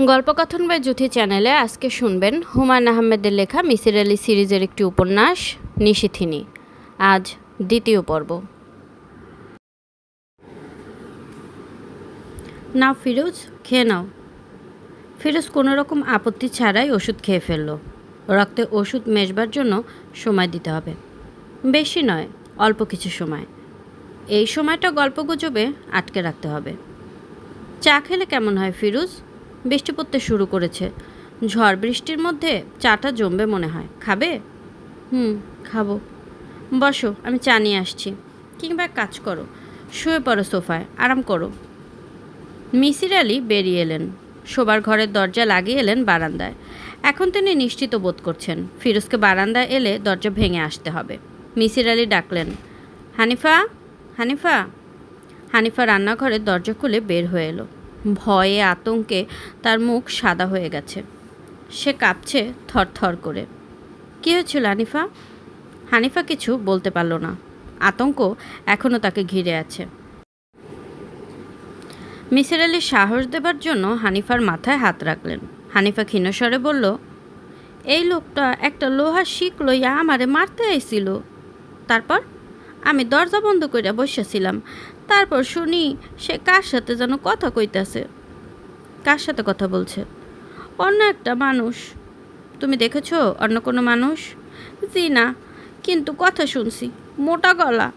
গল্পকথন by Juthi চ্যানেলে আজকে শুনবেন হুমায়ুন আহমেদের লেখা মিসির আলী সিরিজের একটি উপন্যাস, নিশিথিনী। আজ দ্বিতীয় পর্ব। নাও ফিরোজ, খেয়ে নাও। ফিরোজ কোনো রকম আপত্তি ছাড়াই ওষুধ খেয়ে ফেলল। রক্তে ওষুধ মেশবার জন্য সময় দিতে হবে। বেশি নয়, অল্প কিছু সময়। এই সময়টা গল্পগুজবে আটকে রাখতে হবে। চা খেলে কেমন হয় ফিরোজ? বৃষ্টি পড়তে শুরু করেছে। ঝড় বৃষ্টির মধ্যে চাটা জমবে মনে হয়। খাবে? হুম, খাব। বসো, আমি চা নিয়ে আসছি। কিংবা কাজ করো, শুয়ে পড়ো সোফায়, আরাম করো। মিসির আলি বেরিয়ে এলেন। শোবার ঘরের দরজা লাগিয়ে এলেন বারান্দায়। এখন তিনি নিশ্চিত বোধ করছেন, ফিরোজকে বারান্দায় এলে দরজা ভেঙে আসতে হবে। মিসির আলি ডাকলেন, হানিফা হানিফা। হানিফা রান্নাঘরের দরজা খুলে বের হয়ে এলো। ভয়ে আতঙ্কে তার মুখ সাদা হয়ে গেছে। সে কাঁপছে থরথর করে। কী হয়েছিল হানিফা? হানিফা কিছু বলতে পারল না। আতঙ্ক এখনও তাকে ঘিরে আছে। মিসির আলি সাহস দেবার জন্য হানিফার মাথায় হাত রাখলেন। হানিফা ক্ষীণস্বরে বলল, এই লোকটা একটা লোহার শিক লইয়া আমারে মারতে আইছিল। তারপর আমি দরজা বন্ধ করে বসেছিলাম তারপর শুনি সে কার সাথে যেন কথা কইতাছে। কার সাথে কথা বলছে? অন্য একটা মানুষ। তুমি দেখেছ অন্য কোনো মানুষ? জি না, কিন্তু কথা শুনছি, মোটা গলা।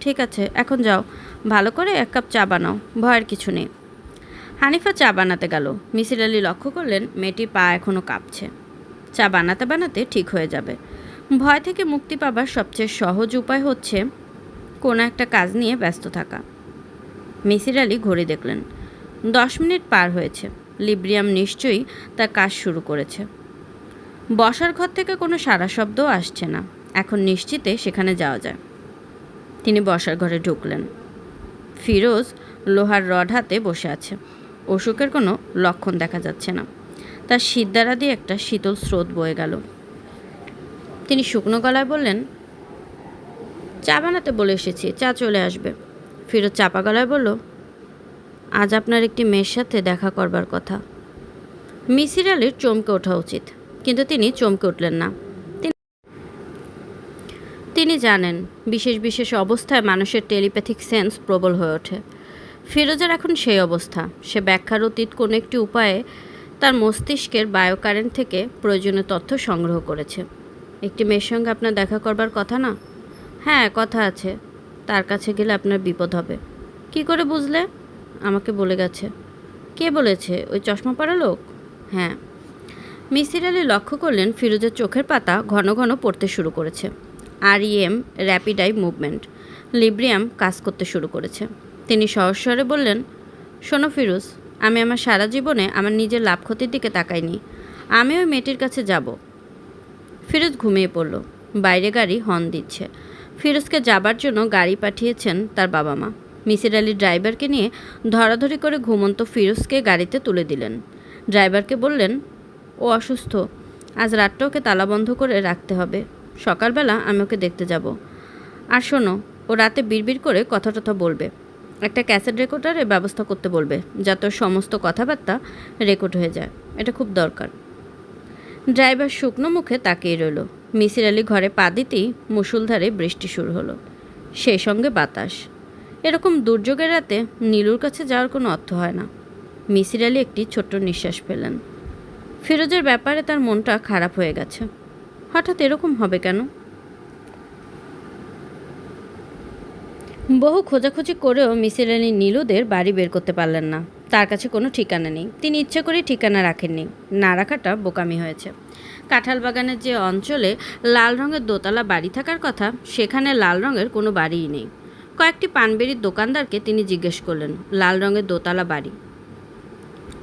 ঠিক আছে, এখন যাও, ভালো করে এক কাপ চা বানাও, ভয়ের কিছু নেই। হানিফা চা বানাতে গেল। মিসির আলী লক্ষ্য করলেন মেয়েটির পা এখনও কাঁপছে। চা বানাতে বানাতে ঠিক হয়ে যাবে। ভয় থেকে মুক্তি পাবার সবচেয়ে সহজ উপায় হচ্ছে কোনো একটা কাজ নিয়ে ব্যস্ত থাকা। মিসির আলী ঘড়ি দেখলেন। দশ মিনিট পার হয়েছে। লিব্রিয়াম নিশ্চয়ই তার কাজ শুরু করেছে। বসার ঘর থেকে কোনো সারা শব্দও আসছে না। এখন নিশ্চিতে সেখানে যাওয়া যায়। তিনি বসার ঘরে ঢুকলেন। ফিরোজ লোহার রড হাতে বসে আছে। অসুখের কোনো লক্ষণ দেখা যাচ্ছে না। তার সিদ্ধারা দিয়ে একটা শীতল স্রোত বয়ে গেল। তিনি শুকনো গলায় বললেন চা বানাতে বলে এসেছি, চা চলে আসবে। ফিরোজ চাপা গলায় বলল, আজ আপনার একটি মেয়ের সাথে দেখা করবার কথা। মিসির আলির চমকে ওঠা উচিত, কিন্তু তিনি চমকে উঠলেন না। তিনি- জানেন, বিশেষ বিশেষ অবস্থায় মানুষের টেলিপ্যাথিক সেন্স প্রবল হয়ে ওঠে। ফিরোজের এখন সেই অবস্থা। সে ব্যাখ্যার অতীত কোনো একটি উপায়ে তার মস্তিষ্কের বায়োকারেন্ট থেকে প্রয়োজনীয় তথ্য সংগ্রহ করেছে। একটি মেয়ের সঙ্গে আপনার দেখা করবার কথা না? হ্যাঁ কথা আছে। তার কাছে গেলে আপনার বিপদ হবে। কি করে বুঝলে? আমাকে বলে গেছে। কে বলেছে? ওই চশমা পরা লোক? হ্যাঁ। মিসির আলী লক্ষ্য করলেন ফিরোজের চোখের পাতা ঘন ঘন পড়তে শুরু করেছে। আর EM rapid eye movement, Librium কাজ করতে শুরু করেছে। তিনি সহস্বরে বললেন, শোনো ফিরোজ, আমি আমার সারা জীবনে আমার নিজের লাভ ক্ষতির দিকে তাকাইনি। আমি ওই মেয়েটির কাছে যাব। ফিরোজ ঘুমিয়ে পড়ল। বাইরে গাড়ি হর্ন দিচ্ছে। ফিরোজকে যাবার জন্য গাড়ি পাঠিয়েছেন তার বাবা মা মিসির আলী ড্রাইভারকে নিয়ে ধরাধরি করে ঘুমন্ত ফিরোজকে গাড়িতে তুলে দিলেন। ড্রাইভারকে বললেন, ও অসুস্থ, আজ রাতটা ওকে তালা বন্ধ করে রাখতে হবে। সকালবেলা আমি ওকে দেখতে যাব। আর শোনো, ও রাতে বিড়বিড় করে কথা টথা বলবে। একটা ক্যাসেট রেকর্ডারের ব্যবস্থা করতে বলবে, যাতে সমস্ত কথাবার্তা রেকর্ড হয়ে যায়। এটা খুব দরকার। ড্রাইভার শুকনো মুখে তাকিয়ে রইল। মিসির আলি ঘরে পা দিতেই মুসুলধারে বৃষ্টি শুরু হলো। সেই সঙ্গে বাতাস। এরকম দুর্যোগের রাতে নীলুর কাছে যাওয়ার কোনো অর্থ হয় না। মিসির আলি একটি ছোট্ট নিঃশ্বাস ফেলেন ফিরোজের ব্যাপারে তার মনটা খারাপ হয়ে গেছে। হঠাৎ এরকম হবে কেন? বহু খোঁজাখুঁজি করেও মিসির আলী নীলুদের বাড়ি বের করতে পারলেন না। তার কাছে কোনো ঠিকানা নেই। তিনি ইচ্ছে করে ঠিকানা রাখেননি। না রাখাটা বোকামি হয়েছে। কাঁঠাল বাগানের যে অঞ্চলে লাল রঙের দোতলা বাড়ি থাকার কথা, সেখানে লাল রঙের কোনো বাড়িই নেই। কয়েকটি পানবেরির দোকানদারকে তিনি জিজ্ঞেস করলেন, লাল রঙের দোতলা বাড়ি?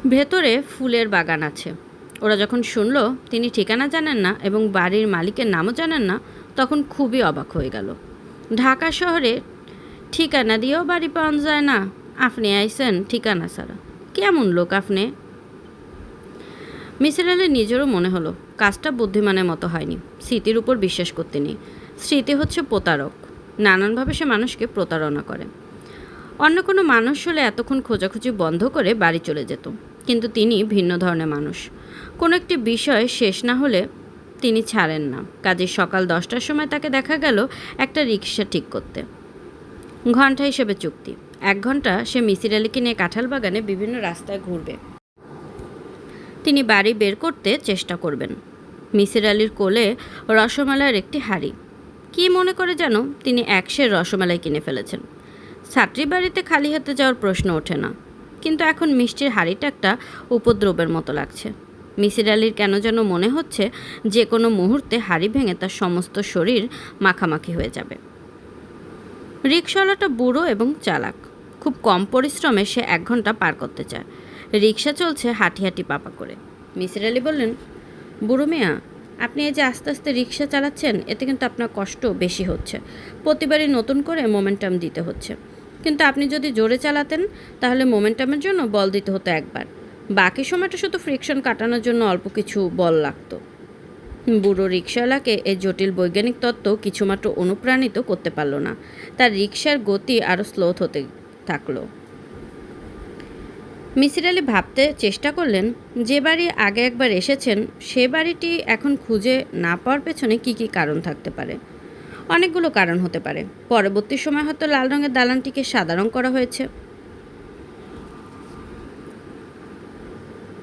ভেতরে ফুলের বাগান আছে। ওরা যখন শুনল, তিনি ঠিকানা জানেন না এবং বাড়ির মালিকের নামও জানেন না, তখন খুবই অবাক হয়ে গেল। ঢাকা শহরে ঠিকানা দিয়েও বাড়ি পাওয়া যায় না। আপনি আইসেন ঠিকানা ছাড়া। কেমন লোক আপনি? মিসির আলীর নিজেরও মনে হলো। কাজটা বুদ্ধিমানের মতো হয়নি। স্মৃতির উপর বিশ্বাস করতে নেই। স্মৃতি হচ্ছে প্রতারক। নানানভাবে সে মানুষকে প্রতারণা করে। অন্য কোনো মানুষ হলে এতক্ষণ খোঁজাখুঁজি বন্ধ করে বাড়ি চলে যেত। কিন্তু তিনি ভিন্ন ধরনের মানুষ। কোনো একটি বিষয় শেষ না হলে তিনি ছাড়েন না। কাজে সকাল দশটার সময় তাকে দেখা গেল একটা রিক্সা ঠিক করতে। ঘণ্টা হিসেবে চুক্তি। এক ঘণ্টা সে মিসির আলীকে নিয়ে কাঁঠাল বাগানে বিভিন্ন রাস্তায় ঘুরবে। তিনি বাড়ি বের করতে চেষ্টা করবেন। মিসির আলীর কোলে রসমালাইয়ের একটি হাড়ি। কী মনে করে যেন তিনি একশের রসমালাই কিনে ফেলেছেন। ছাত্রী বাড়িতে খালি হাতে যাওয়ার প্রশ্ন ওঠে না। কিন্তু এখন মিষ্টির হাড়িটা একটা উপদ্রবের মতো লাগছে। মিসির আলীর কেন যেন মনে হচ্ছে যে কোনো মুহূর্তে হাড়ি ভেঙে তার সমস্ত শরীর মাখামাখি হয়ে যাবে। রিক্সাওয়ালাটা বুড়ো এবং চালাক। খুব কম পরিশ্রমে সে এক ঘণ্টা পার করতে চায়। রিক্সা চলছে হাঁটি হাঁটি পাপা করে। মিসির আলী বললেন বুড়ো মেয়া, আপনি এই যে আস্তে আস্তে রিক্সা চালাচ্ছেন, এতে কিন্তু আপনার কষ্ট বেশি হচ্ছে। প্রতিবারই নতুন করে মোমেন্টাম দিতে হচ্ছে। কিন্তু আপনি যদি জোরে চালাতেন, তাহলে মোমেন্টামের জন্য বল দিতে হতো একবার। বাকি সময়টা শুধু ফ্রিকশন কাটানোর জন্য অল্প কিছু বল লাগতো। বুড়ো রিক্সাওয়ালাকে এই জটিল বৈজ্ঞানিক তত্ত্ব কিছুমাত্র অনুপ্রাণিত করতে পারল না। তার রিক্সার গতি আরও স্লোথ হতে থাকল। মিসির আলী ভাবতে চেষ্টা করলেন, যে বাড়ি আগে একবার এসেছেন, সে বাড়িটি এখন খুঁজে না পাওয়ার পেছনে কি কি কারণ থাকতে পারে? অনেকগুলো কারণ হতে পারে। পরবর্তী সময় হয়তো লাল রঙের দালানটিকে সাদা করা হয়েছে।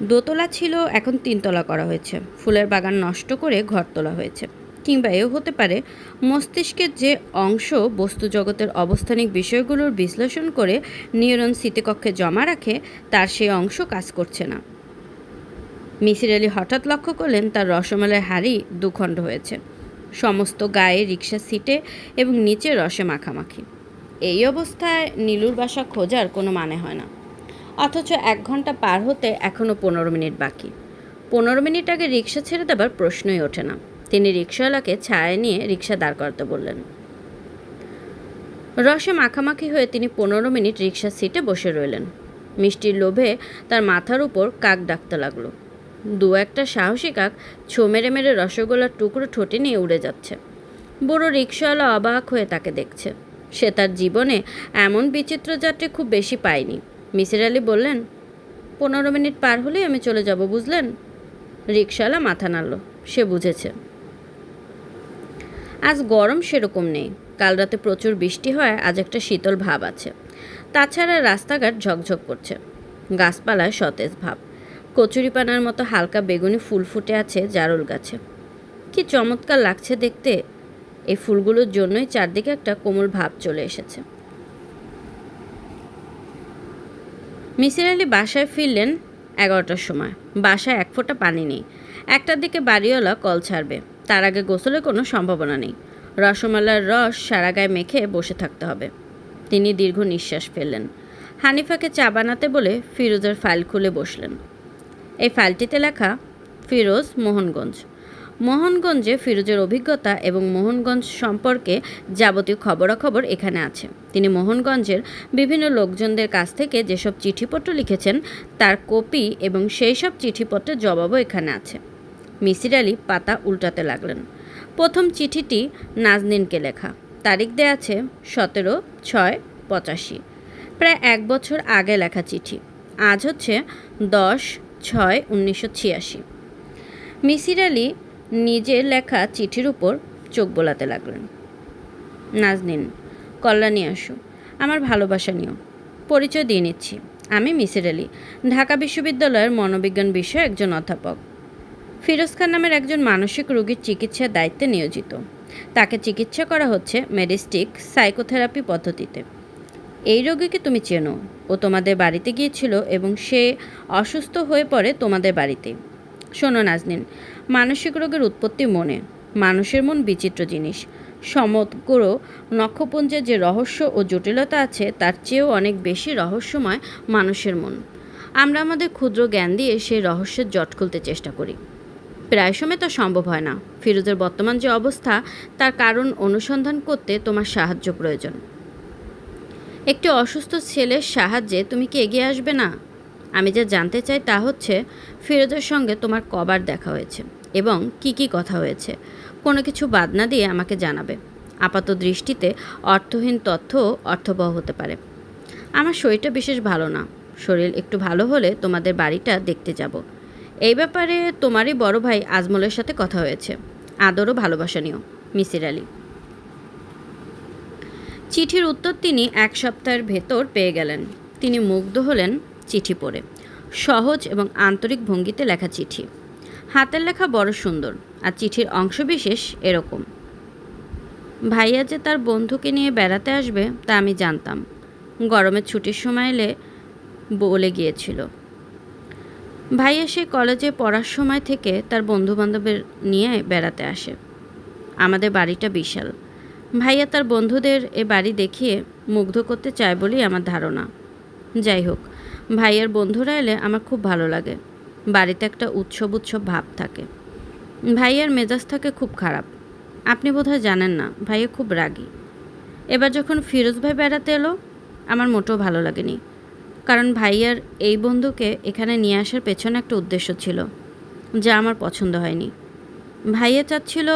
দোতলা ছিল, এখন তিনতলা করা হয়েছে। ফুলের বাগান নষ্ট করে ঘর তোলা হয়েছে। কিংবা এও হতে পারে, মস্তিষ্কের যে অংশ বস্তু জগতের অবস্থানিক বিষয়গুলোর বিশ্লেষণ করে নিউরন স্মৃতিকক্ষে জমা রাখে, তার সেই অংশ কাজ করছে না। মিসির আলী হঠাৎ লক্ষ্য করলেন তার রসমালাই হাড়ি দুখণ্ড হয়েছে। সমস্ত গায়ে রিক্সা সিটে এবং নিচে রসে মাখামাখি। এই অবস্থায় নীলুর বাসা খোঁজার কোনো মানে হয় না। অথচ এক ঘণ্টা পার হতে এখনও পনেরো মিনিট বাকি। পনেরো মিনিট আগে রিক্সা ছেড়ে দেবার প্রশ্নই ওঠে না। তিনি রিক্সাওয়ালাকে ছায় নিয়ে রিক্সা দাঁড় করাতে বললেন। রসে মাখামাখি হয়ে তিনি পনেরো মিনিট রিক্সার সিটে বসে রইলেন। মিষ্টির লোভে তার মাথার উপর কাক ডাকতে লাগল। দু একটা সাহসী কাক ছো মেরে মেরে রসগোল্লার টুকরো ঠোঁটে নিয়ে উড়ে যাচ্ছে। বুড়ো রিক্সাওয়ালা অবাক হয়ে তাকে দেখছে। সে তার জীবনে এমন বিচিত্র যাত্রী খুব বেশি পায়নি। মিসির আলী বললেন, পনেরো মিনিট পার হলেই আমি চলে যাব, বুঝলেন? রিক্সাওয়ালা মাথা নাড়ল। সে বুঝেছে। আজ গরম সেরকম নেই। কাল রাতে প্রচুর বৃষ্টি হয়, আজ একটা শীতল ভাব আছে। তাছাড়া রাস্তাঘাট ঝকঝক করছে। গাছপালায় সতেজ ভাব। কচুরিপানার মতো হালকা বেগুনি ফুল ফুটে আছে জারুল গাছে। কি চমৎকার লাগছে দেখতে। এই ফুলগুলোর জন্যই চারদিকে একটা কোমল ভাব চলে এসেছে। মিসির আলী বাসায় ফিরলেন এগারোটার সময়। বাসায় এক ফোঁটা পানি নেই। একটার দিকে বাড়িওয়ালা কল ছাড়বে। তার আগে গোসলের কোনো সম্ভাবনা নেই। রসমালার রস সারা গায়ে মেখে বসে থাকতে হবে। তিনি দীর্ঘ নিঃশ্বাস ফেললেন। হানিফাকে চা বানাতে বলে ফিরোজের ফাইল খুলে বসলেন। এই ফাইলটিতে লেখা, ফিরোজ মোহনগঞ্জ। মোহনগঞ্জে ফিরোজের অভিজ্ঞতা এবং মোহনগঞ্জ সম্পর্কে যাবতীয় খবরাখবর এখানে আছে। তিনি মোহনগঞ্জের বিভিন্ন লোকজনদের কাছ থেকে যেসব চিঠিপত্র লিখেছেন, তার কপি এবং সেই সব চিঠিপত্রের জবাবও এখানে আছে। মিসির আলী পাতা উল্টাতে লাগলেন। প্রথম চিঠিটি নাজনিনকে লেখা। তারিখ দেয়া আছে সতেরো ছয় পঁচাশি। প্রায় এক বছর আগে লেখা চিঠি। আজ হচ্ছে দশ ছয় উনিশশো ছিয়াশি। মিসির আলী নিজের লেখা চিঠির উপর চোখ বোলাতে লাগলেন। নাজনিন, কল্যাণী আসো। আমার ভালোবাসা নিও। পরিচয় দিয়ে নিচ্ছি। আমি মিসির আলী, ঢাকা বিশ্ববিদ্যালয়ের মনোবিজ্ঞান বিষয়ে একজন অধ্যাপক। ফিরোজ খান নামের একজন মানসিক রোগীর চিকিৎসার দায়িত্বে নিয়োজিত। তাকে চিকিৎসা করা হচ্ছে মেডিস্টিক সাইকোথেরাপি পদ্ধতিতে। এই রোগীকে তুমি চেনো ও তোমাদের বাড়িতে গিয়েছিল এবং সে অসুস্থ হয়ে পড়ে তোমাদের বাড়িতে। শোনো নাজনিন, মানসিক রোগের উৎপত্তি মনে, মানুষের মন বিচিত্র জিনিস। সমগ্র নক্ষপুঞ্জের যে রহস্য ও জটিলতা আছে, তার চেয়েও অনেক বেশি রহস্যময় মানুষের মন। আমরা আমাদের ক্ষুদ্র জ্ঞান দিয়ে সেই রহস্যের জট খুলতে চেষ্টা করি। প্রায় সময় তা সম্ভব হয় না। ফিরোজের বর্তমান যে অবস্থা, তার কারণ অনুসন্ধান করতে তোমার সাহায্য প্রয়োজন। একটি অসুস্থ ছেলের সাহায্যে তুমি কি এগিয়ে আসবে না? আমি যা জানতে চাই তা হচ্ছে, ফিরোজের সঙ্গে তোমার কবার দেখা হয়েছে এবং কি কি কথা হয়েছে, কোনো কিছু বাদ না দিয়ে আমাকে জানাবে। আপাত দৃষ্টিতে অর্থহীন তথ্য অর্থবহ হতে পারে। আমার শরীরটা বিশেষ ভালো না। শরীর একটু ভালো হলে তোমাদের বাড়িটা দেখতে যাব। এই ব্যাপারে তোমারই বড় ভাই আজমলের সাথে কথা হয়েছে। আদরও ভালোবাসা নিও মিসির আলী। চিঠির উত্তর তিনি এক সপ্তাহের ভেতর পেয়ে গেলেন। তিনি মুগ্ধ হলেন চিঠি পড়ে। সহজ এবং আন্তরিক ভঙ্গিতে লেখা চিঠি। হাতের লেখা বড় সুন্দর, আর চিঠির অংশবিশেষ এরকম। ভাইয়া যে তার বন্ধুকে নিয়ে বেড়াতে আসবে তা আমি জানতাম। গরমের ছুটির সময় এলে বলে গিয়েছিল। ভাইয়া সে কলেজে পড়ার সময় থেকে তার বন্ধুবান্ধবের নিয়ে বেড়াতে আসে। আমাদের বাড়িটা বিশাল। ভাইয়া তার বন্ধুদের এ বাড়ি দেখিয়ে মুগ্ধ করতে চায় বলেই আমার ধারণা। যাই হোক, ভাইয়ার বন্ধুরা এলে আমার খুব ভালো লাগে। বাড়িতে একটা উৎসব উৎসব ভাব থাকে। ভাইয়ার মেজাজ থাকে খুব খারাপ। আপনি বোধহয় জানেন না, ভাইয়া খুব রাগী। এবার যখন ফিরোজ ভাই বেড়াতে এলো, আমার মোটেও ভালো লাগেনি। কারণ ভাইয়ার এই বন্ধুকে এখানে নিয়ে আসার পেছনে একটা উদ্দেশ্য ছিল, যা আমার পছন্দ হয়নি। ভাইয়া চাচ্ছিল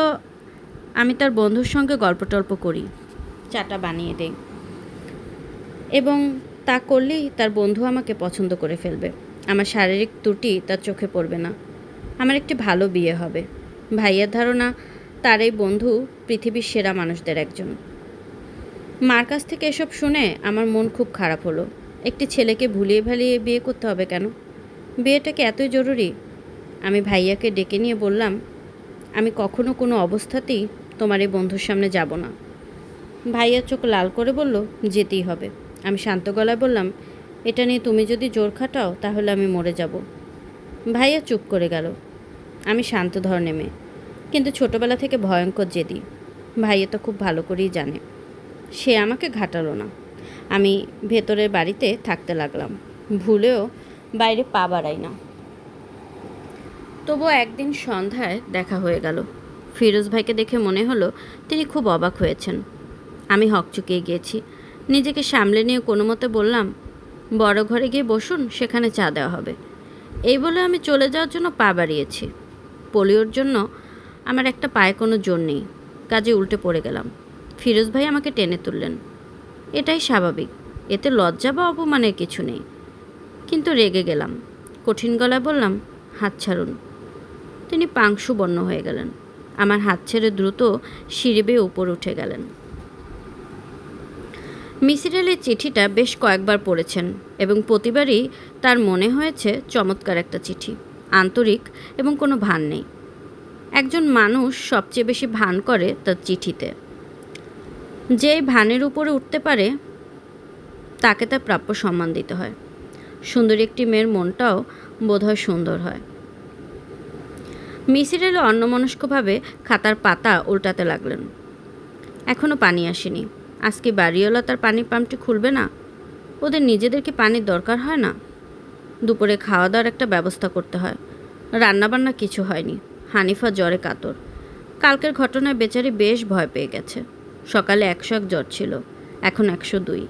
আমি তার বন্ধুর সঙ্গে গল্প টল্প করি, চাটা বানিয়ে দেই। এবং তা করলেই তার বন্ধু আমাকে পছন্দ করে ফেলবে। আমার শারীরিক ত্রুটি তার চোখে পড়বে না। আমার একটি ভালো বিয়ে হবে। ভাইয়ের ধারণা, তার এই বন্ধু পৃথিবীর সেরা মানুষদের একজন। মার কাছ থেকে এসব শুনে আমার মন খুব খারাপ হলো। একটি ছেলেকে ভুলিয়ে ভালিয়ে বিয়ে করতে হবে কেন? বিয়েটা কি এতই জরুরি? আমি ভাইয়াকে ডেকে নিয়ে বললাম, আমি কখনো কোনো অবস্থাতেই তোমার এই বন্ধুর সামনে যাব না। ভাইয়া চোখ লাল করে বলল, যেতেই হবে। আমি শান্ত গলায় বললাম, এটা নিয়ে তুমি যদি জোর খাটাও, তাহলে আমি মরে যাব। ভাইয়া চুপ করে গেল। আমি শান্ত ধরনের মেয়ে কিন্তু ছোটবেলা থেকে ভয়ঙ্কর জেদি। ভাইয়া তো খুব ভালো করেই জানে। সে আমাকে ঘাটালো না। আমি ভেতরের বাড়িতে থাকতে লাগলাম। ভুলেও বাইরে পা বাড়াই না। তবুও একদিন সন্ধ্যায় দেখা হয়ে গেল। ফিরোজ ভাইকে দেখে মনে হলো তিনি খুব অবাক হয়েছেন। আমি হকচুকিয়ে গিয়েছি। নিজেকে সামলে নিয়ে কোনো মতে বললাম, বড় ঘরে গিয়ে বসুন, সেখানে চা দেওয়া হবে। এই বলে আমি চলে যাওয়ার জন্য পা বাড়িয়েছি। পোলিওর জন্য আমার একটা পায়ে কোনো জোর নেই। কাজে উল্টে পড়ে গেলাম। ফিরোজ ভাই আমাকে টেনে তুললেন। এটাই স্বাভাবিক। এতে লজ্জা বা অপমানের কিছু নেই। কিন্তু রেগে গেলাম। কঠিন গলায় বললাম, হাত ছাড়ুন। তিনি পাংশু বর্ণ হয়ে গেলেন। আমার হাত ছেড়ে দ্রুত সিঁড়ি উপর উঠে গেলেন। মিসির আলীর চিঠিটা বেশ কয়েকবার পড়েছেন এবং প্রতিবারই তার মনে হয়েছে চমৎকার একটা চিঠি, আন্তরিক এবং কোনো ভান নেই। একজন মানুষ সবচেয়ে বেশি ভান করে তার চিঠিতে। যে ভানের উপরে উঠতে পারে, তাকে তার প্রাপ্য সম্মান দিতে হয়। সুন্দরী একটি মেয়ের মনটাও বোধহয় সুন্দর হয়। মিসির এলে অন্যমনস্কভাবে খাতার পাতা উল্টাতে লাগলেন। এখনও পানি আসেনি। আজকে বাড়িওয়ালা তার পানির পাম্পটি খুলবে না? ওদের নিজেদেরকে পানির দরকার হয় না? দুপুরে খাওয়া দাওয়ার একটা ব্যবস্থা করতে হয়। রান্নাবান্না কিছু হয়নি। হানিফা জ্বরে কাতর। কালকের ঘটনায় বেচারি বেশ ভয় পেয়ে গেছে। সকালে একশো এক জ্বর ছিল, এখন একশো দুই।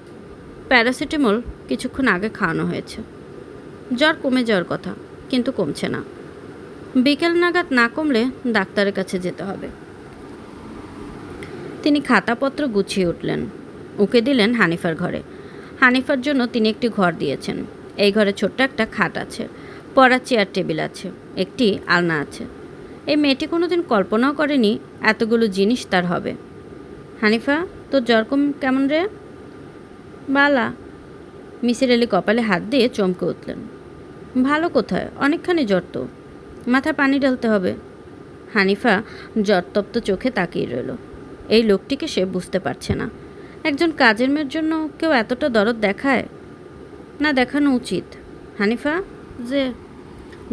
প্যারাসিটামল কিছুক্ষণ আগে খাওয়ানো হয়েছে। জ্বর কমে যাওয়ার কথা, কিন্তু কমছে না। বিকেল নাগাদ না কমলে ডাক্তারের কাছে যেতে হবে। তিনি খাতাপত্র গুছিয়ে উঠলেন। উকে দিলেন হানিফার ঘরে। হানিফার জন্য তিনি একটি ঘর দিয়েছেন। এই ঘরে ছোট্ট একটা খাট আছে। পড়ার চেয়ার টেবিল আছে। একটি আলনা আছে। এই মেয়েটি কোনোদিন কল্পনাও করেনি এতগুলো জিনিস তার হবে। হানিফা, তোর জ্বর কম কেমন রে? বালা। মিসির আলি কপালে হাত দিয়ে চমকে উঠলেন। ভালো কোথায়? অনেকখানি জ্বর তো। মাথায় পানি ঢালতে হবে। হানিফা জ্বরতপ্ত চোখে তাকিয়ে রইল। এই লোকটিকে সে বুঝতে পারছে না। একজন কাজের মেয়ের জন্য কেউ এতটা দরদ দেখায়? না, দেখানো উচিত। হানিফা, যে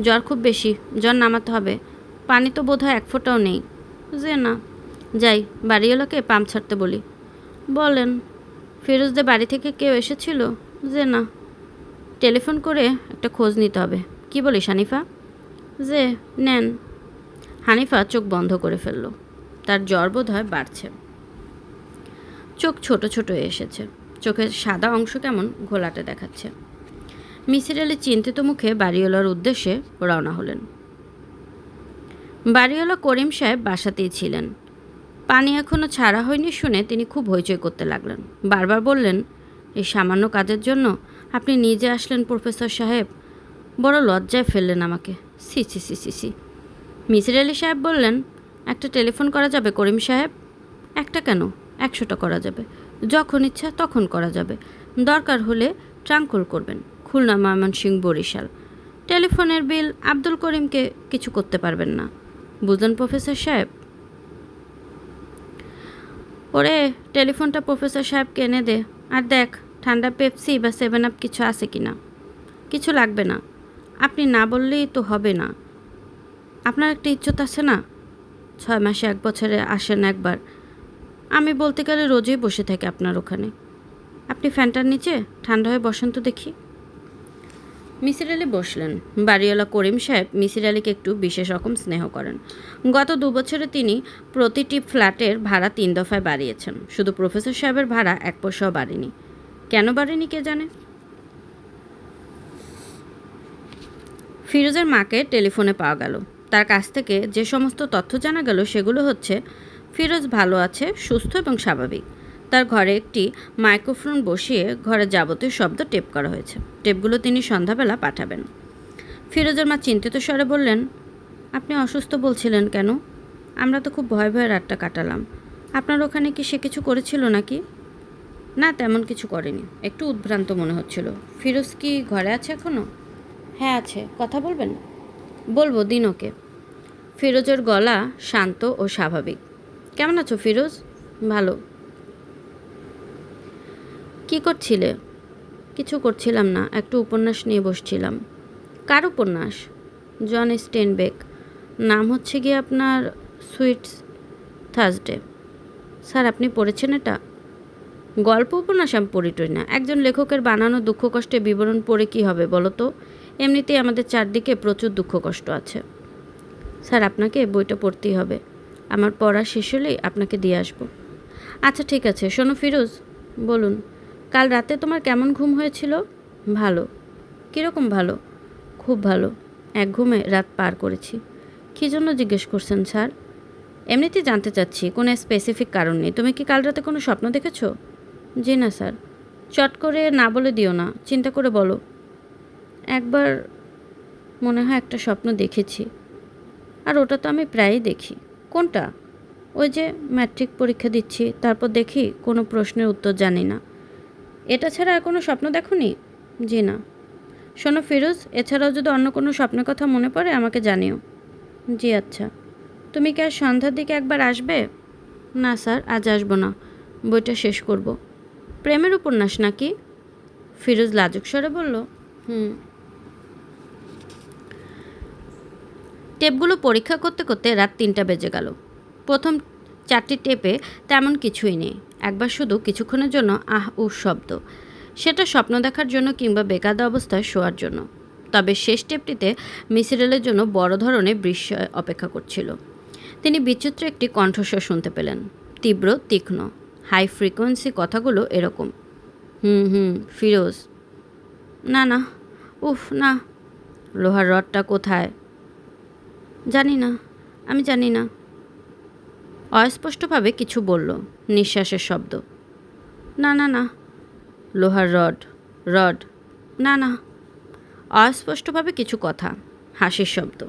জ্বর খুব বেশি, জ্বর নামাতে হবে। পানি তো বোধহয় এক ফোঁটাও নেই। যে না। যাই, বাড়িওয়ালাকে পাম্প ছাড়তে বলি। বলেন ফিরোজদের বাড়ি থেকে কেউ এসেছিল? যে না। টেলিফোন করে একটা খোঁজ নিতে হবে। কি বলিস, হানিফা? যে, নেন। হানিফা চোখ বন্ধ করে ফেলল। তার জ্বর বোধ হয় বাড়ছে। চোখ ছোট ছোট হয়ে এসেছে। চোখের সাদা অংশ কেমন ঘোলাটে দেখাচ্ছে। মিসির আলি চিন্তিত মুখে বাড়িওয়ালার উদ্দেশ্যে রওনা হলেন। বাড়িওয়ালা করিম সাহেব বাসাতেই ছিলেন। পানি এখনও ছাড়া হয়নি শুনে তিনি খুব হইচই করতে লাগলেন। বারবার বললেন, এই সামান্য কাজের জন্য আপনি নিজে আসলেন, প্রফেসর সাহেব। বড় লজ্জায় ফেললেন আমাকে। সি সি সি সি সি মিসির আলি সাহেব বললেন, একটা টেলিফোন করা যাবে করিম সাহেব? একটা কেন? একশোটা করা যাবে। যখন ইচ্ছা তখন করা যাবে। দরকার হলে ট্রাঙ্কল করবেন। খুলনা ময়মনসিংহ বরিশাল। টেলিফোনের বিল আব্দুল করিমকে কিছু করতে পারবেন না। বুঝলেন প্রফেসর সাহেব ওরে, টেলিফোনটা প্রফেসর সাহেবকে এনে দে। আর দেখ, ঠান্ডা পেপসি বা সেভেন আপ কিছু আছে কি না। কিছু লাগবে না। আপনি না বললেই তো হবে না। আপনার একটা ইজ্জত আছে না? ছয় মাসে এক বছরে আসেন একবার। আমি বলতে গেলে রোজই বসে থাকি আপনার ওখানে। আপনি ফ্যানটার নিচে ঠান্ডা হয়ে বসেন তো দেখি। মিসির আলি বসলেন। বাড়িওয়ালা করিম সাহেব মিসির আলীকে একটু বিশেষ রকম স্নেহ করেন। গত দু বছরে তিনি প্রতিটি ফ্ল্যাটের ভাড়া তিন দফায় বাড়িয়েছেন। শুধু প্রফেসর সাহেবের ভাড়া এক পয়সাও বাড়েনি। কেন বাড়েনি কে জানে? ফিরোজের মাকে টেলিফোনে পাওয়া গেল। তার কাছ থেকে যে সমস্ত তথ্য জানা গেল সেগুলো হচ্ছে, ফিরোজ ভালো আছে, সুস্থ এবং স্বাভাবিক। তার ঘরে একটি মাইক্রোফোন বসিয়ে ঘরের যাবতীয় শব্দ টেপ করা হয়েছে। টেপগুলো তিনি সন্ধ্যাবেলা পাঠাবেন। ফিরোজের মা চিন্তিত স্বরে বললেন আপনি অসুস্থ বলছিলেন কেন? আমরা তো খুব ভয় ভয়ে রাতটা কাটালাম। আপনার ওখানে কি সে কিছু করেছিল নাকি? না তেমন কিছু করেনি। একটু উদ্ভ্রান্ত মনে হচ্ছিল। ফিরোজ কি ঘরে আছে এখনও? হ্যাঁ আছে। কথা বলবেন? বলব দিন ওকে। ফিরোজের গলা শান্ত ও স্বাভাবিক। কেমন আছো ফিরোজ? ভালো। কি করছিলে? কিছু করছিলাম না, একটু উপন্যাস নিয়ে বসছিলাম। কার উপন্যাস? জন স্টেনবেক। নাম হচ্ছে গিয়ে আপনার সুইটস থার্সডে। স্যার, আপনি পড়েছেন এটা? গল্প উপন্যাস আমি পড়িটই না। একজন লেখকের বানানো দুঃখ কষ্টের বিবরণ পড়ে কি হবে বলো তো? এমনিতেই আমাদের চারদিকে প্রচুর দুঃখ কষ্ট আছে। স্যার, আপনাকে বইটা পড়তেই হবে। আমার পড়া শেষ হলেই আপনাকে দিয়ে আসব। আচ্ছা ঠিক আছে, শোনো ফিরোজ। বলুন কাল রাতে তোমার কেমন ঘুম হয়েছিল? ভালো। কীরকম ভালো? খুব ভালো। এক ঘুমে রাত পার করেছি। কী জন্য জিজ্ঞেস করছেন, স্যার? এমনিতেই জানতে চাচ্ছি, কোনো স্পেসিফিক কারণ নেই। তুমি কি কাল রাতে কোনো স্বপ্ন দেখেছ? জি না, স্যার। চট করে না বলে দিও না, চিন্তা করে বলো। একবার মনে হয় একটা স্বপ্ন দেখেছি। আর ওটা তো আমি প্রায়ই দেখি। কোনটা? ওই যে ম্যাট্রিক পরীক্ষা দিচ্ছি, তারপর দেখি কোনো প্রশ্নের উত্তর জানি না। এটা ছাড়া আর কোনো স্বপ্ন দেখোনি? জি না। শোনো ফিরোজ, এছাড়াও যদি অন্য কোনো স্বপ্নের কথা মনে পড়ে, আমাকে জানিও। জি আচ্ছা। তুমি কি আর সন্ধ্যার দিকে একবার আসবে? না স্যার, আজ আসব না। বইটা শেষ করব। প্রেমের উপন্যাস নাকি? ফিরোজ লাজুক স্বরে বলল, হুম। টেপগুলো পরীক্ষা করতে করতে রাত তিনটা বেজে গেল। প্রথম চারটি টেপে তেমন কিছুই নেই। একবার শুধু কিছুক্ষণের জন্য আহ উ শব্দ। সেটা স্বপ্ন দেখার জন্য কিংবা বেকাদা অবস্থায় শোয়ার জন্য। তবে শেষ টেপটিতে মিসিরেলের জন্য বড় ধরনের বিস্ময় অপেক্ষা করছিল। তিনি বিচিত্র একটি কণ্ঠস্বর শুনতে পেলেন। তীব্র, তীক্ষ্ণ। হাই ফ্রিকোয়েন্সি কথাগুলো এরকম। হুম হুম, ফিরোজ। না না, উফ, না। লোহার রডটা কোথায়? জানি না, আমি জানি না। অস্পষ্টভাবে কিছু বলল, নিঃশ্বাসের শব্দ। না না না। লোহার রড রড, না না। অস্পষ্টভাবে কিছু কথা, হাসির শব্দ।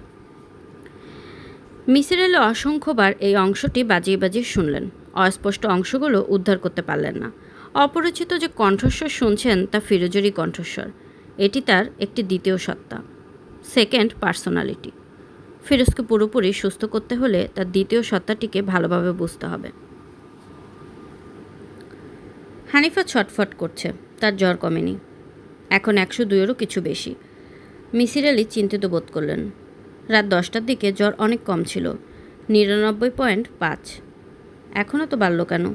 মিসির অসংখ্যবার এই অংশটি বাজিয়ে বাজিয়ে শুনলেন। অস্পষ্ট অংশগুলো উদ্ধার করতে পারলেন না। অপরিচিত যে কণ্ঠস্বর শুনছেন তা ফিরোজেরই কণ্ঠস্বর। এটি তার একটি দ্বিতীয় সত্তা। Second personality. ফিরোজকে পুরোপুরি সুস্থ করতে হলে তার দ্বিতীয় সত্তাটিকে ভালোভাবে বুঝতে হবে। হানিফা ছটফট করছে, তার জ্বর কমেনি। এখন একশো দুইয়েরও কিছু বেশি। মিসির আলী চিন্তিত বোধ করলেন। রাত দশটার দিকে জ্বর অনেক কম ছিল, নিরানব্বই পয়েন্ট পাঁচ। এখনও তো বাড়ল কেন?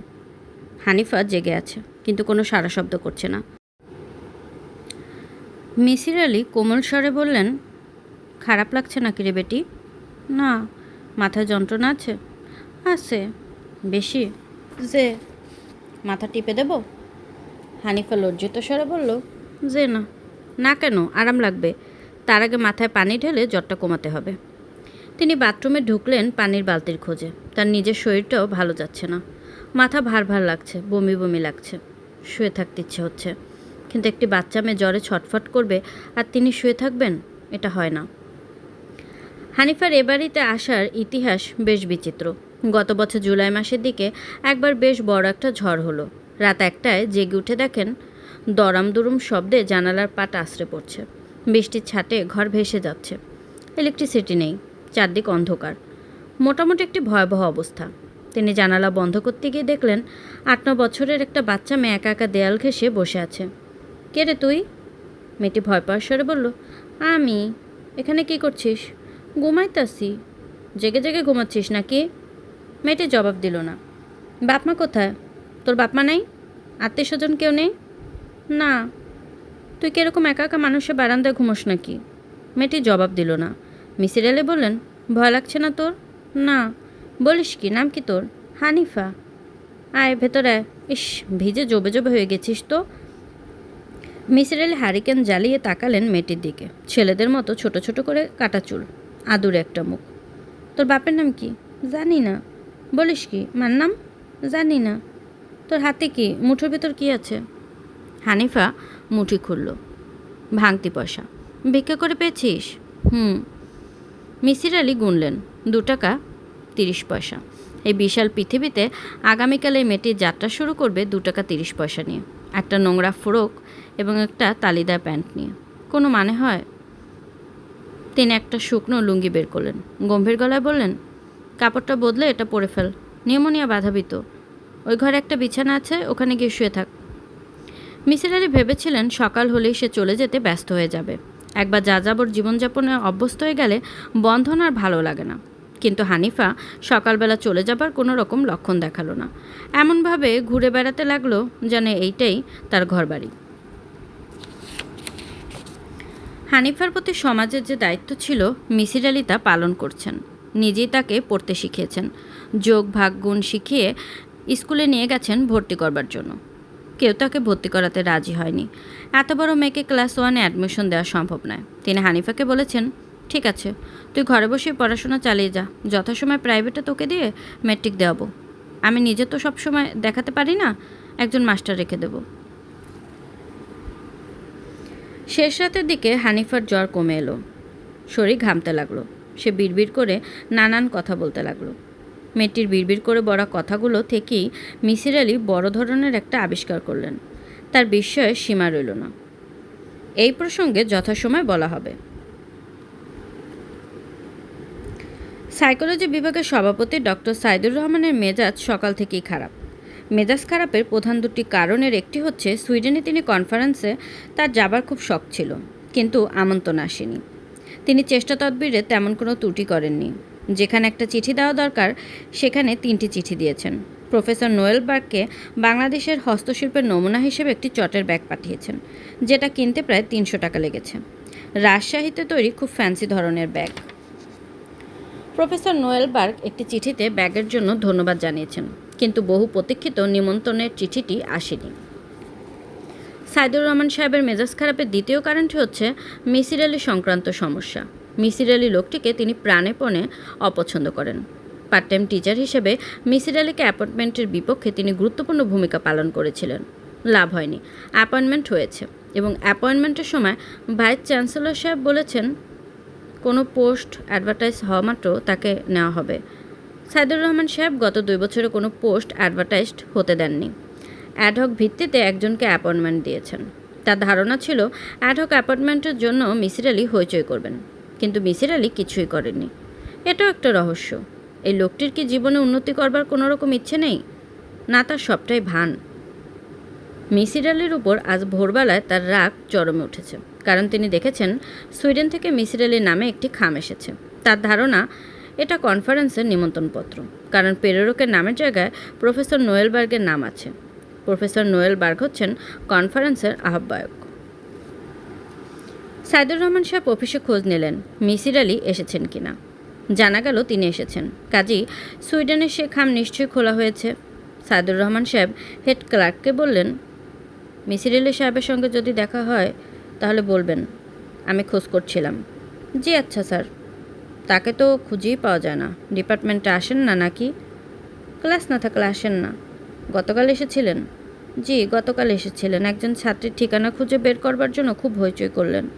হানিফা জেগে আছে, কিন্তু কোনো সারা শব্দ করছে না। মিসির আলী কোমল স্বরে বললেন, খারাপ লাগছে নাকি রে বেটি? না মাথায় যন্ত্রণা আছে। আছে বেশি। যে মাথা টিপে দেব? হানিফা লজ্জিত স্বরে বলল যে না না কেন আরাম লাগবে। তার আগে মাথায় পানি ঢেলে জ্বরটা কমাতে হবে। তিনি বাথরুমে ঢুকলেন পানির বালতির খোঁজে। তার নিজের শরীরটাও ভালো যাচ্ছে না। মাথা ভার ভার লাগছে বমি বমি লাগছে। শুয়ে থাকতে ইচ্ছে হচ্ছে। কিন্তু একটি বাচ্চা মেয়ে জ্বরে ছটফট করবে আর তিনি শুয়ে থাকবেন এটা হয় না। হানিফার এ বাড়িতে আসার ইতিহাস বেশ বিচিত্র। গত বছর জুলাই মাসের দিকে একবার বেশ বড় একটা ঝড় হলো। রাত একটায় জেগে উঠে দেখেন দরাম দুরুম শব্দে জানালার পাট আশ্রে পড়ছে। বৃষ্টির ছাটে ঘর ভেসে যাচ্ছে। ইলেকট্রিসিটি নেই, চারদিক অন্ধকার। মোটামুটি একটি ভয়াবহ অবস্থা। তিনি জানালা বন্ধ করতে গিয়ে দেখলেন, আট ন বছরের একটা বাচ্চা মেয়ে একা একা দেয়াল ঘেঁষে বসে আছে। কে রে তুই? মেয়েটি ভয় পাওয়ার স্বরে বলল, আমি। এখানে কি করছিস? ঘুমাইতাছি। জেগে জেগে ঘুমাচ্ছিস নাকি? মেয়েটি জবাব দিল না। বাপমা কোথায়? তোর বাপমা নাই? আত্মীয় স্বজন কেউ নেই? না। তুই কীরকম একা একা মানুষের বারান্দায় ঘুমোস নাকি? মেয়েটি জবাব দিল না। মিসির আলি বললেন, ভয় লাগছে না তোর? না। বলিস কি, নাম কি তোর? হানিফা। আয়, ভেতরে ইস, ভিজে জবে জবে হয়ে গেছিস তো। মিসির আলি হারিকেন জ্বালিয়ে তাকালেন মেয়েটির দিকে। ছেলেদের মতো ছোট ছোট করে কাটা চুল। আদুরে একটা মুখ। তোর বাপের নাম কি? জানি না। বলিস কি? মার নাম? জানি না। তোর হাতে কি? মুঠোর ভেতর কি আছে? হানিফা মুঠি খুলল। ভাঙতি পয়সা। ভিক্ষা করে পেয়েছিস? হুম। মিসির আলি গুনলেন। দু টাকা তিরিশ পয়সা। এই বিশাল পৃথিবীতে আগামীকাল এই মেয়েটি যাত্রা শুরু করবে দু টাকা তিরিশ পয়সা নিয়ে। একটা নোংরা ফ্রক এবং একটা তালিদার প্যান্ট নিয়ে। কোনো মানে হয়? তিনি একটা শুকনো লুঙ্গি বের করলেন। গম্ভীর গলায় বললেন, কাপড়টা বদলে এটা পরে ফেল। নিউমোনিয়া বাধাবিত। ওই ঘরে একটা বিছানা আছে, ওখানে গিয়ে শুয়ে থাক। মিসির আলি ভেবেছিলেন সকাল হলেই সে চলে যেতে ব্যস্ত হয়ে যাবে। একবার যা যাবর জীবনযাপনে অভ্যস্ত হয়ে গেলে বন্ধন আর ভালো লাগে না। কিন্তু হানিফা সকালবেলা চলে যাবার কোনো রকম লক্ষণ দেখাল না। এমনভাবে ঘুরে বেড়াতে লাগল যেন এইটাই তার ঘরবাড়ি। হানিফার প্রতি সমাজের যে দায়িত্ব ছিল, মিসির আলি তা পালন করছেন। নিজেই তাকে পড়তে শিখিয়েছেন। যোগ, ভাগ, গুণ শিখিয়ে স্কুলে নিয়ে গেছেন ভর্তি করবার জন্য। কেউ তাকে ভর্তি করাতে রাজি হয়নি। এত বড় মেয়েকে ক্লাস ওয়ানে অ্যাডমিশন দেওয়া সম্ভব নয়। তিনি হানিফাকে বলেছেন, ঠিক আছে, তুই ঘরে বসে পড়াশোনা চালিয়ে যা। যথাসময় প্রাইভেটে তোকে দিয়ে মেট্রিক দেওয়াবো। আমি নিজে তো সবসময় দেখাতে পারি না, একজন মাস্টার রেখে দেবো। শেষ রাতের দিকে হানিফার জ্বর কমে এলো। শরীর ঘামতে লাগল। সে বিড়বিড় করে নানান কথা বলতে লাগল। মেয়েটির বিড়বিড় করে বড়া কথাগুলো থেকেই মিসির আলি বড় ধরনের একটা আবিষ্কার করলেন। তার বিস্ময়ের সীমা রইল না। এই প্রসঙ্গে যথাসময় বলা হবে। সাইকোলজি বিভাগের সভাপতি ডক্টর সাইদুর রহমানের মেজাজ সকাল থেকেই খারাপ। মেজাজ খারাপের প্রধান দুটি কারণের একটি হচ্ছে সুইডেনে তিনি কনফারেন্সে তার যাবার খুব শখ ছিল, কিন্তু আমন্ত্রণ আসেনি। তিনি চেষ্টা তদবিরে তেমন কোনো ত্রুটি করেননি। যেখানে একটা চিঠি দেওয়া দরকার, সেখানে তিনটি চিঠি দিয়েছেন। প্রফেসর নোয়েল বার্গকে বাংলাদেশের হস্তশিল্পের নমুনা হিসেবে একটি চটের ব্যাগ পাঠিয়েছেন, যেটা কিনতে প্রায় তিনশো টাকা লেগেছে। রাজশাহীতে তৈরি খুব ফ্যান্সি ধরনের ব্যাগ। প্রফেসর নোয়েল বার্গ একটি চিঠিতে ব্যাগের জন্য ধন্যবাদ জানিয়েছেন। কিন্তু বহু প্রতীক্ষিত নিমন্ত্রণের চিঠিটি আসেনি। সাইদুর রহমান সাহেবের মেজাজ খারাপের দ্বিতীয় কারণটি হচ্ছে মিসির আলী সংক্রান্ত সমস্যা। মিসির আলী লোকটিকে তিনি প্রাণেপণে অপছন্দ করেন। পার্ট টাইম টিচার হিসেবে মিসির আলীকে অ্যাপয়েন্টমেন্টের বিপক্ষে তিনি গুরুত্বপূর্ণ ভূমিকা পালন করেছিলেন। লাভ হয়নি। অ্যাপয়েন্টমেন্ট হয়েছে এবং অ্যাপয়েন্টমেন্টের সময় ভাইস চ্যান্সেলর সাহেব বলেছেন, কোনো পোস্ট অ্যাডভার্টাইজ হওয়া মাত্র তাকে নেওয়া হবে। সাইদুর রহমান সাহেব গত দুই বছরে কোনো পোস্ট অ্যাডভার্টাইজড হতে দেননি। অ্যাডহক ভিত্তিতে একজনকে অ্যাপয়েন্টমেন্ট দিয়েছেন। তার ধারণা ছিল অ্যাডহক অ্যাপয়েন্টমেন্টের জন্য মিসির আলী হইচই করবেন। কিন্তু মিসির আলী কিছুই করেননি। এটাও একটা রহস্য। এই লোকটির কি জীবনে উন্নতি করবার কোনো রকম ইচ্ছে নেই? না তার সবটাই ভান। মিসির আলীর উপর আজ ভোরবেলায় তার রাগ চরমে উঠেছে। কারণ তিনি দেখেছেন, সুইডেন থেকে মিসির আলীর নামে একটি খাম এসেছে। তার ধারণা এটা কনফারেন্সের নিমন্ত্রণপত্র, কারণ প্রেরকের নামের জায়গায় প্রফেসর নোয়েল বার্গের নাম আছে। প্রফেসর নোয়েল বার্গ হচ্ছেন কনফারেন্সের আহ্বায়ক। সাইদুর রহমান সাহেব অফিসে খোঁজ নিলেন, মিসির আলী এসেছেন কিনা। জানা গেল তিনি এসেছেন। কাজী সুইডেনের সে খাম নিশ্চয়ই খোলা হয়েছে। সাইদুর রহমান সাহেব হেড ক্লার্ককে বললেন, মিসির আলী সাহেবের সঙ্গে যদি দেখা হয়, তাহলে বলবেন, আমি খোঁজ করছিলাম। জি আচ্ছা স্যার। তাকে তো খুঁজেই পাওয়া যায় না। ডিপার্টমেন্টে আসেন না নাকি? ক্লাস না থাকলে আসেন না। গতকাল এসেছিলেন? জি, গতকাল এসেছিলেন। একজন ছাত্রীর ঠিকানা খুঁজে বের করবার জন্য খুব হইচই করলেন।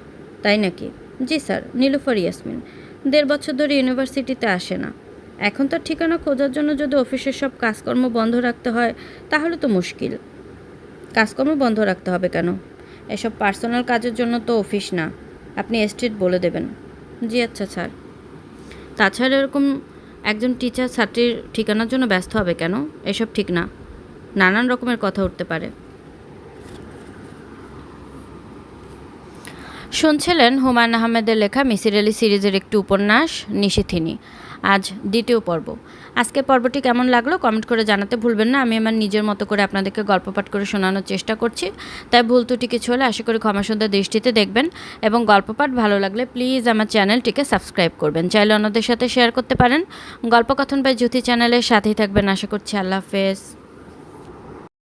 তাই নাকি? জি স্যার, নীলুফার ইয়াসমিন। দেড় বছর ধরে ইউনিভার্সিটিতে আসে না। এখন তার ঠিকানা খোঁজার জন্য যদি অফিসের সব কাজকর্ম বন্ধ রাখতে হয়, তাহলে তো মুশকিল। কাজকর্ম বন্ধ রাখতে হবে কেন? এসব পার্সোনাল কাজের জন্য তো অফিস না। আপনি এস্টেট বলে দেবেন। জি আচ্ছা স্যার। তাছাড়া এরকম একজন টিচার ছাত্রীর ঠিকানার জন্য ব্যস্ত হবে কেন? এসব ঠিক না। নানান রকমের কথা উঠতে পারে। শুনছিলেন হুমায়ুন আহমেদের লেখা মিসির আলী সিরিজের একটি উপন্যাস, নিশিথিনী। আজ দ্বিতীয় পর্ব। আজকের পর্বটি কেমন লাগল কমেন্ট করে জানাতে ভুলবেন না। আমি আমার নিজের মতো করে আপনাদেরকে গল্প পাঠ করে শোনানোর চেষ্টা করছি। তাই ভুল ত্রুটি কিছু হলে আশা করি ক্ষমাসুন্দর দৃষ্টিতে দেখবেন এবং গল্প পাঠ ভালো লাগলে প্লিজ আমার চ্যানেলটিকে সাবস্ক্রাইব করবেন। চাইলে অন্যদের সাথে শেয়ার করতে পারেন। গল্পকথন বাই জ্যোতি চ্যানেলের সাথেই থাকবেন। আশা করছি আল্লাহ হাফেজ।